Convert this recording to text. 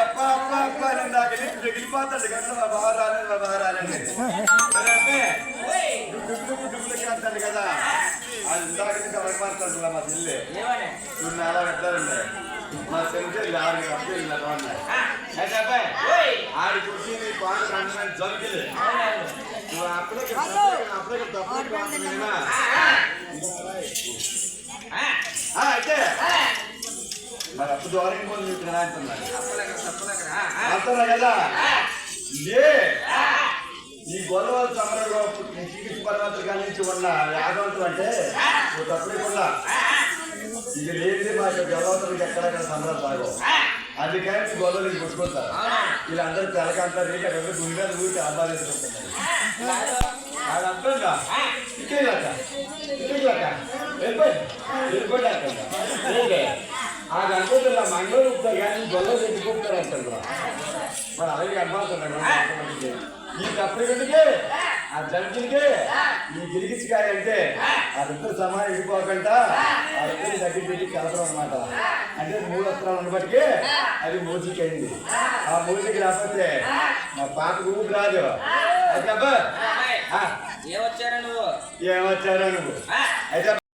అప్ప అప్ప అప్ప నేను నాకు రాలేదు మా బాగా రాలేదు అంటే డుబ్బులు డుబ్బులకి కదా అది ఇందాక మాట్లాడుతున్నా నువ్వు నాలా పెట్టాలండి మా ఆడి చూసి నీ పాట రండి జరిగింది అప్పుడే అప్పుడే తప్పకుండా మరి దూరం పోయి నీకు ఎలా అంటున్నాడు అంటున్నా కదా? ఆ, ఈ గొడవ సమరంలో పరమాత్మ కాడి నుంచి ఉన్న యాదవంతులు అంటే నువ్వు తప్పలేకుండా ఇది లేని మా యొక్క గొడవతులకు ఎక్కడెక్కడ సమరం సాగు ఆ, అందుకని గొడవలు ఇది కొట్టుకుంటారు. అవునవును. వీళ్ళందరూ తెలకంటారు రేట్ అక్కడ గుండె ఊరికి ఆబాదించుకుంటున్నారు అది అర్థంగా ఆ, ఇక్కడికి అది అనుకుంటున్నా మంగళూరు ఉప్పుతారు కానీ గొల్ల తెచ్చుకుంటారు అంటారు మరి అలాగే కనపడుతున్నాడు ఈ తప్పటికి ఆ జంతులకి ఈ గిరిగిచ్చికాయ అంటే వాళ్ళిద్దరు సమానం ఇడిపోకుండా వాళ్ళిద్దరు దగ్గర పెట్టి కలపడం అనమాట అంటే మూడు వస్త్రాలు ఉన్నప్పటికీ అది మూజికి అయింది ఆ మూజికి రాకపోతే మా పాత ఊరికి రాదు. అయితే అబ్బా ఏమొచ్చారా నువ్వు? ఏమొచ్చారా నువ్వు? అయితే